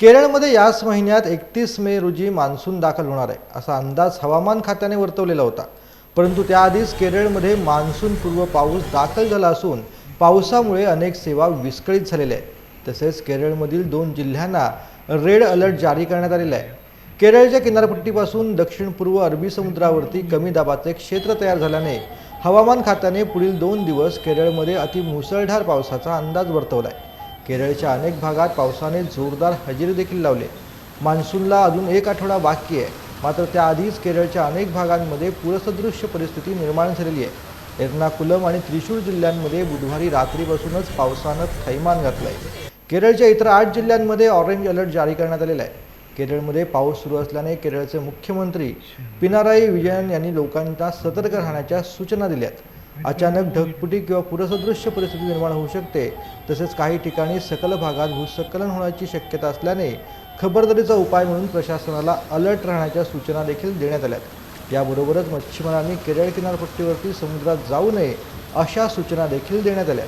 केरळमध्ये याच महिन्यात एकतीस मे रोजी मान्सून दाखल होणार आहे असा अंदाज हवामान खात्याने वर्तवलेला होता. परंतु त्याआधीच केरळमध्ये मान्सूनपूर्व पाऊस दाखल झाला असून पावसामुळे अनेक सेवा विस्कळीत झालेल्या आहेत. तसेच केरळमधील दोन जिल्ह्यांना रेड अलर्ट जारी करण्यात आलेला आहे. केरळच्या किनारपट्टीपासून दक्षिण पूर्व अरबी समुद्रावरती कमी दाबाचे क्षेत्र तयार झाल्याने हवामान खात्याने पुढील दोन दिवस केरळमध्ये अतिमुसळधार पावसाचा अंदाज वर्तवला आहे. केरळच्या अनेक भागात पावसाने जोरदार हजेरी देखील लावले. मान्सूनला अजून एक आठवडा बाकी आहे. मात्र त्याआधीच केरळच्या अनेक भागांमध्ये पूरसदृश्य परिस्थिती निर्माण झालेली आहे. एर्नाकुलम आणि त्रिशूर जिल्ह्यांमध्ये बुधवारी रात्रीपासूनच पावसानं थैमान घातलं आहे केरळच्या इतर आठ जिल्ह्यांमध्ये ऑरेंज अलर्ट जारी करण्यात आलेला आहे. केरळमध्ये पाऊस सुरू असल्याने केरळचे मुख्यमंत्री पिनाराई विजयन यांनी लोकांना सतर्क राहण्याच्या सूचना दिल्या आहेत अचानक ढगपुटी किंवा पुरसदृश्य परिस्थिती निर्माण होऊ शकते. तसेच काही ठिकाणी सकल भागात भूस्खलन होण्याची शक्यता असल्याने खबरदारीचा उपाय म्हणून प्रशासनाला अलर्ट राहण्याच्या सूचना देखील देण्यात आल्यात. याबरोबरच मच्छीमारांनी केरळ किनारपट्टीवरती समुद्रात जाऊ नये अशा सूचना देखील देण्यात आल्या